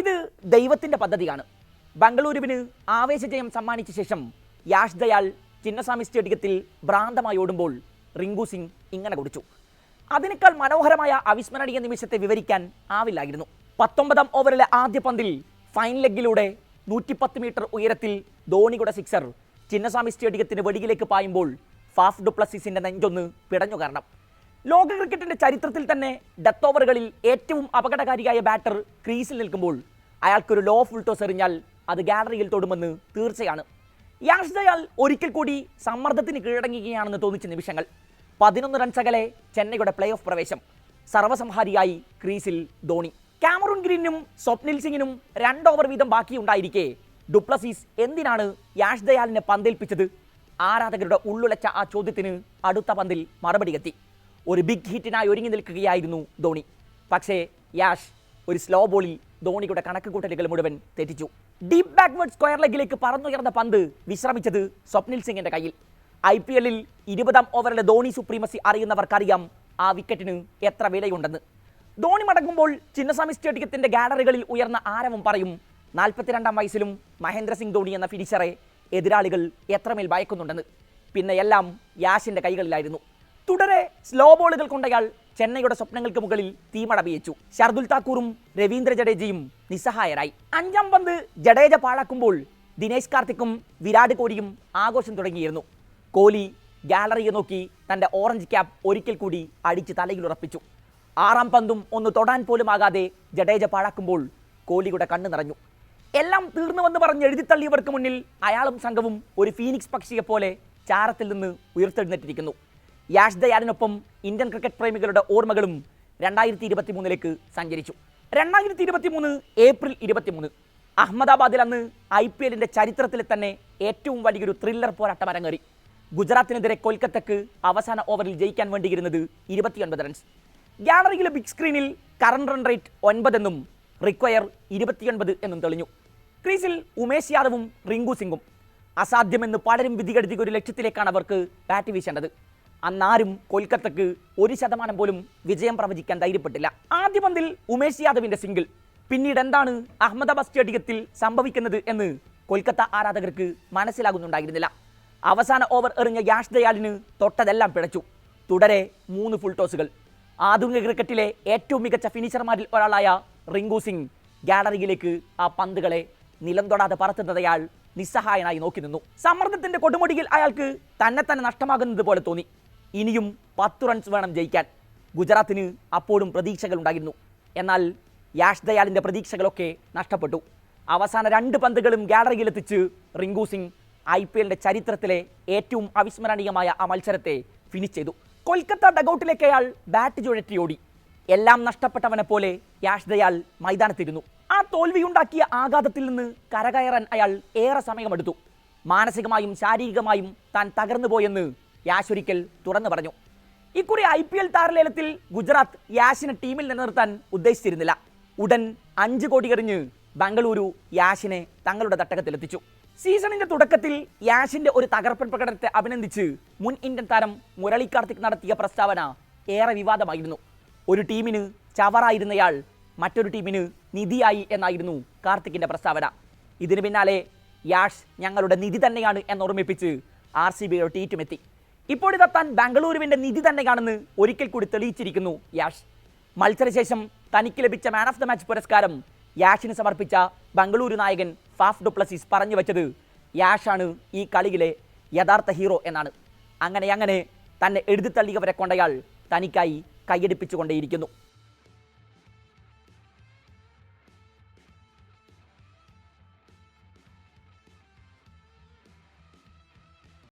ഇത് ദൈവത്തിന്റെ പദ്ധതിയാണ്. ബംഗളൂരുവിന് ആവേശജയം സമ്മാനിച്ച ശേഷം യാഷ് ദയാൽ ചിന്നസ്വാമി സ്റ്റേഡിയത്തിൽ ഭ്രാന്തമായി ഓടുമ്പോൾ റിങ്കു സിംഗ് ഇങ്ങനെ കുടിച്ചു. അതിനേക്കാൾ മനോഹരമായ അവിസ്മരണീയ നിമിഷത്തെ വിവരിക്കാൻ ആവില്ലായിരുന്നു. പത്തൊമ്പതാം ഓവറിലെ ആദ്യ പന്തിൽ ഫൈൻ ലെഗിലൂടെ നൂറ്റിപ്പത്ത് മീറ്റർ ഉയരത്തിൽ ധോണിയുടെ സിക്സർ ചിന്നസ്വാമി സ്റ്റേഡിയത്തിന് വെടിയിലേക്ക് പായുമ്പോൾ ഫാഫ് ഡുപ്ലസിസിന്റെ നെഞ്ചൊന്ന് പിടഞ്ഞു കാരണം ലോക ക്രിക്കറ്റിന്റെ ചരിത്രത്തിൽ തന്നെ ഡെത്ത് ഓവറുകളിൽ ഏറ്റവും അപകടകാരിയായ ബാറ്റർ ക്രീസിൽ നിൽക്കുമ്പോൾ അയാൾക്കൊരു ലോ ഫുൾ ടോസ് എറിഞ്ഞാൽ അത് ഗാലറിയിൽ തൊടുമെന്ന് തീർച്ചയാണ്. യാഷ് ദയാൽ ഒരിക്കൽ കൂടി സമ്മർദ്ദത്തിന് കീഴടങ്ങുകയാണെന്ന് തോന്നിച്ച നിമിഷങ്ങൾ. പതിനൊന്ന് റൺസ് അകലെ ചെന്നൈയുടെ പ്ലേ ഓഫ് പ്രവേശം. സർവസംഹാരിയായി ക്രീസിൽ ധോണി. കാമറൂൺ ഗ്രീനും സ്വപ്നിൽ സിംഗിനും രണ്ട് ഓവർ വീതം ബാക്കിയുണ്ടായിരിക്കെ. ഡുപ്ലസീസ് എന്തിനാണ് യാഷ് ദയാലിനെ പന്തേൽപ്പിച്ചത്? ആരാധകരുടെ ഉള്ളുലച്ച ആ ചോദ്യത്തിന് അടുത്ത പന്തിൽ മറുപടി എത്തി. ഒരു ബിഗ് ഹിറ്റിനായി ഒരുങ്ങി നിൽക്കുകയായിരുന്നു ധോണി. പക്ഷേ യാഷ് ഒരു സ്ലോ ബോളിൽ ധോണിയുടെ കണക്ക് കൂട്ടലുകൾ മുഴുവൻ തെറ്റിച്ചു. ഡീപ് ബാക്ക്വേർഡ് സ്ക്വയർ ലെഗിലേക്ക് പറന്നുയർന്ന പന്ത് വിശ്രമിച്ചത് സ്വപ്നിൽ സിംഗിന്റെ കയ്യിൽ. ഐ പി എല്ലിൽ ഇരുപതാം ഓവറിലെ ധോണി സുപ്രീമസി അറിയുന്നവർക്കറിയാം ആ വിക്കറ്റിന് എത്ര വിലയുണ്ടെന്ന്. ധോണി മടങ്ങുമ്പോൾ ചിന്നസ്വാമി സ്റ്റേഡിയത്തിന്റെ ഗാലറികളിൽ ഉയർന്ന ആരവം പറയും നാൽപ്പത്തിരണ്ടാം വയസ്സിലും മഹേന്ദ്ര സിംഗ് ധോണി എന്ന ഫിനിഷറെ എതിരാളികൾ എത്രമേൽ ഭയക്കുന്നുണ്ടെന്ന്. പിന്നെ എല്ലാം യാഷിന്റെ കൈകളിലായിരുന്നു. തുടരെ സ്ലോ ബോളുകൾ കൊണ്ടയാൾ ചെന്നൈയുടെ സ്വപ്നങ്ങൾക്ക് മുകളിൽ തീമടപിയച്ചു. ശർദുൽ താക്കൂറും രവീന്ദ്ര ജഡേജയും നിസ്സഹായരായി. അഞ്ചാം പന്ത് ജഡേജ പാഴാക്കുമ്പോൾ ദിനേശ് കാർത്തിക്കും വിരാട് കോഹ്ലിയും ആഘോഷം തുടങ്ങിയിരുന്നു. കോഹ്ലി ഗാലറിയെ നോക്കി തന്റെ ഓറഞ്ച് ക്യാപ് ഒരിക്കൽ കൂടി അടിച്ച് തലയിൽ ഉറപ്പിച്ചു. ആറാം പന്തും ഒന്ന് തൊടാൻ പോലും ആകാതെ ജഡേജ പാഴാക്കുമ്പോൾ കോഹ്ലിയുടെ കണ്ണ് നിറഞ്ഞു. എല്ലാം തീർന്നുവെന്ന് പറഞ്ഞ് എഴുതിത്തള്ളിയവർക്ക് മുന്നിൽ അയാളും സംഘവും ഒരു ഫീനിക്സ് പക്ഷിയെ പോലെ ചാരത്തിൽ നിന്ന് ഉയർത്തെഴുന്നേറ്റിരിക്കുന്നു. യാഷ് ദയാലിനൊപ്പം ഇന്ത്യൻ ക്രിക്കറ്റ് പ്രേമികളുടെ ഓർമ്മകളും രണ്ടായിരത്തി ഇരുപത്തി മൂന്നിലേക്ക് സഞ്ചരിച്ചു. രണ്ടായിരത്തി ഇരുപത്തി മൂന്ന് ഏപ്രിൽ ഇരുപത്തിമൂന്ന്. അഹമ്മദാബാദിൽ അന്ന് ഐ പി എല്ലിന്റെ ചരിത്രത്തിലെ തന്നെ ഏറ്റവും വലിയൊരു ത്രില്ലർ പോരാട്ടം അരങ്ങേറി ഗുജറാത്തിനെതിരെ കൊൽക്കത്തക്ക് അവസാന ഓവറിൽ ജയിക്കാൻ വേണ്ടിയിരുന്നത് ഇരുപത്തിയൊൻപത് റൺസ് ഗാലറിയിലെ ബിഗ് സ്ക്രീനിൽ കറണ്ട് റൺ റേറ്റ് ഒൻപതെന്നും റിക്വയർ ഇരുപത്തിയൊൻപത് എന്നും തെളിഞ്ഞു. ക്രീസിൽ ഉമേഷ് യാദവും റിങ്കു സിംഗും. അസാധ്യമെന്ന് പലരും വിധികെടുത്തിയ ഒരു ലക്ഷ്യത്തിലേക്കാണ് അവർക്ക് ബാറ്റ് വീശേണ്ടത്. അന്നാരും കൊൽക്കത്തക്ക് ഒരു ശതമാനം പോലും വിജയം പ്രവചിക്കാൻ ധൈര്യപ്പെട്ടില്ല. ആദ്യ പന്തിൽ ഉമേഷ് യാദവിന്റെ സിംഗിൾ പിന്നീട് എന്താണ് അഹമ്മദാബാദ് സ്റ്റേഡിയത്തിൽ സംഭവിക്കുന്നത് എന്ന് കൊൽക്കത്ത ആരാധകർക്ക് മനസ്സിലാകുന്നുണ്ടായിരുന്നില്ല. അവസാന ഓവർ എറിഞ്ഞ യാഷ് ദയാലിന് തൊട്ടതെല്ലാം പിഴച്ചു. തുടരെ മൂന്ന് ഫുൾ ടോസുകൾ ആധുനിക ക്രിക്കറ്റിലെ ഏറ്റവും മികച്ച ഫിനിഷർമാരിൽ ഒരാളായ റിങ്കു സിംഗ് ഗാലറിയിലേക്ക് ആ പന്തുകളെ നിലം തൊടാതെ പറത്തുന്നത് അയാൾ നിസ്സഹായനായി നോക്കി നിന്നു. സമ്മർദ്ദത്തിന്റെ കൊടുമുടിയിൽ അയാൾക്ക് തന്നെ തന്നെ നഷ്ടമാകുന്നത് പോലെ തോന്നി. ഇനിയും പത്ത് റൺസ് വേണം ജയിക്കാൻ. ഗുജറാത്തിന് അപ്പോഴും പ്രതീക്ഷകളുണ്ടായിരുന്നു. എന്നാൽ യാഷ് ദയാലിന്റെ പ്രതീക്ഷകളൊക്കെ നഷ്ടപ്പെട്ടു. അവസാന രണ്ട് പന്തുകളും ഗാലറിയിലെത്തിച്ച് റിങ്കു സിംഗ് ഐ പി എല്ലിന്റെ ചരിത്രത്തിലെ ഏറ്റവും അവിസ്മരണീയമായ ആ മത്സരത്തെ ഫിനിഷ് ചെയ്തു. കൊൽക്കത്ത ഡഗൌട്ടിലേക്ക് അയാൾ ബാറ്റ് ചുഴറ്റി ഓടി എല്ലാം നഷ്ടപ്പെട്ടവനെ പോലെ യാഷ് ദയാൽ മൈതാനത്തിരുന്നു. ആ തോൽവിയുണ്ടാക്കിയ ആഘാതത്തിൽ നിന്ന് കരകയറാൻ അയാൾ ഏറെ സമയമെടുത്തു. മാനസികമായും ശാരീരികമായും താൻ തകർന്നു പോയെന്ന് യാഷ് ഒരിക്കൽ തുറന്നു പറഞ്ഞു. ഇക്കുറി ഐ പി എൽ താരലേലത്തിൽ ഗുജറാത്ത് യാഷിനെ ടീമിൽ നിലനിർത്താൻ ഉദ്ദേശിച്ചിരുന്നില്ല. ഉടൻ അഞ്ച് കോടി എറിഞ്ഞ് ബംഗളൂരു യാഷിനെ തങ്ങളുടെ തട്ടകത്തിലെത്തിച്ചു. സീസണിന്റെ തുടക്കത്തിൽ യാഷിന്റെ ഒരു തകർപ്പൻ പ്രകടനത്തെ അഭിനന്ദിച്ച് മുൻ ഇന്ത്യൻ താരം മുരളി കാർത്തിക് നടത്തിയ പ്രസ്താവന ഏറെ വിവാദമായിരുന്നു. ഒരു ടീമിന് ചവറായിരുന്നയാൾ മറ്റൊരു ടീമിന് നിധിയായി എന്നായിരുന്നു കാർത്തിക്കിന്റെ പ്രസ്താവന. ഇതിന് പിന്നാലെ യാഷ് ഞങ്ങളുടെ നിധി തന്നെയാണ് എന്നോർമ്മിപ്പിച്ച് ആർ സി ബിയുടെ ട്വീറ്റുമെത്തി. ഇപ്പോഴിതാ താൻ ബാംഗ്ലൂരുവിന്റെ നിധി തന്നെയാണെന്ന് ഒരിക്കൽ കൂടി തെളിയിച്ചിരിക്കുന്നു യാഷ്. മത്സരശേഷം തനിക്ക് ലഭിച്ച മാൻ ഓഫ് ദ മാച്ച് പുരസ്കാരം യാഷിന് സമർപ്പിച്ച ബംഗളൂരു നായകൻ ഫാഫ് ഡുപ്ലസിസ് പറഞ്ഞു വെച്ചത് യാഷാണ് ഈ കളിയിലെ യഥാർത്ഥ ഹീറോ എന്നാണ്. അങ്ങനെ അങ്ങനെ തന്നെ എഴുതിത്തള്ളിയവരെ കൊണ്ടയാൾ തനിക്കായി കൈയടിപ്പിച്ചുകൊണ്ടേയിരിക്കുന്നു.